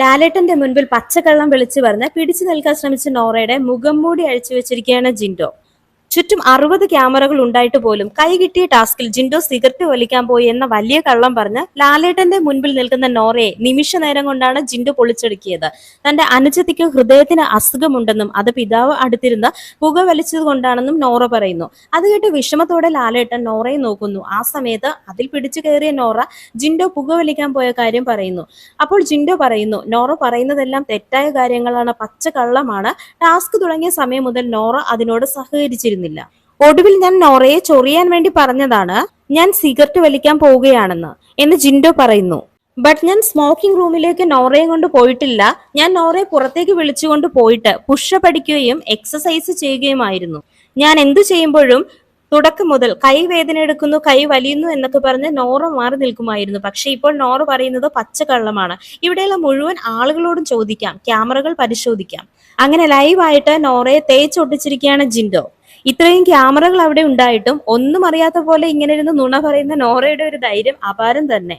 ലാലേട്ടന്റെ മുൻപിൽ പച്ചക്കള്ളം വിളിച്ചു പറഞ്ഞ് പിടിച്ചു നിൽക്കാൻ ശ്രമിച്ച നോറയുടെ മുഖം മൂടി അഴിച്ചു വെച്ചിരിക്കുകയാണ് ജിൻഡോ. ചുറ്റും അറുപത് ക്യാമറകൾ ഉണ്ടായിട്ട് പോലും കൈ കിട്ടിയ ടാസ്കിൽ ജിൻഡോ സിഗരറ്റ് വലിക്കാൻ പോയി എന്ന വലിയ കള്ളം പറഞ്ഞ് ലാലേട്ടന്റെ മുൻപിൽ നിൽക്കുന്ന നോറയെ നിമിഷ നേരം കൊണ്ടാണ് ജിൻഡോ പൊളിച്ചെടുക്കിയത്. തന്റെ അനുജത്തിക്ക് ഹൃദയത്തിന് അസുഖമുണ്ടെന്നും അത് പിതാവ് അടുത്തിരുന്ന് പുക വലിച്ചത് കൊണ്ടാണെന്നും നോറ പറയുന്നു. അത് കേട്ട് വിഷമത്തോടെ ലാലേട്ടൻ നോറയെ നോക്കുന്നു. ആ സമയത്ത് അതിൽ പിടിച്ചു കയറിയ നോറ ജിൻഡോ പുക വലിക്കാൻ പോയ കാര്യം പറയുന്നു. അപ്പോൾ ജിൻഡോ പറയുന്നു നോറ പറയുന്നതെല്ലാം തെറ്റായ കാര്യങ്ങളാണ്. പച്ച കള്ളമാണ്. ടാസ്ക് തുടങ്ങിയ സമയം മുതൽ നോറ അതിനോട് സഹകരിച്ചിരുന്നില്ല ഒടുവിൽ ഞാൻ നോറയെ ചൊറിയാൻ വേണ്ടി പറഞ്ഞതാണ് ഞാൻ സിഗരറ്റ് വലിക്കാൻ പോവുകയാണെന്ന് എന്ന് ജിൻഡോ പറയുന്നു. ബട്ട് ഞാൻ സ്മോക്കിംഗ് റൂമിലേക്ക് നോറയെ കൊണ്ട് പോയിട്ടില്ല. ഞാൻ നോറയെ പുറത്തേക്ക് വിളിച്ചുകൊണ്ട് പോയിട്ട് പുഷപ്പ് അടിക്കുകയും എക്സസൈസ് ചെയ്യുകയുമായിരുന്നു. ഞാൻ എന്തു ചെയ്യുമ്പോഴും തുടക്കം മുതൽ കൈ വേദന എടുക്കുന്നു കൈ വലിയുന്നു എന്നൊക്കെ പറഞ്ഞ് നോറ മാറി നിൽക്കുമായിരുന്നു. പക്ഷെ ഇപ്പോൾ നോറ പറയുന്നത് പച്ചക്കള്ളമാണ്. ഇവിടെയുള്ള മുഴുവൻ ആളുകളോടും ചോദിക്കാം ക്യാമറകൾ പരിശോധിക്കാം. അങ്ങനെ ലൈവായിട്ട് നോറയെ തേച്ചൊട്ടിച്ചിരിക്കുകയാണ് ജിൻഡോ. ഇത്രയും ക്യാമറകൾ അവിടെ ഉണ്ടായിട്ടും ഒന്നും അറിയാത്ത പോലെ ഇങ്ങനെ ഇരുന്ന് നുണ പറയുന്ന നോറയുടെ ഒരു ധൈര്യം അപാരം തന്നെ.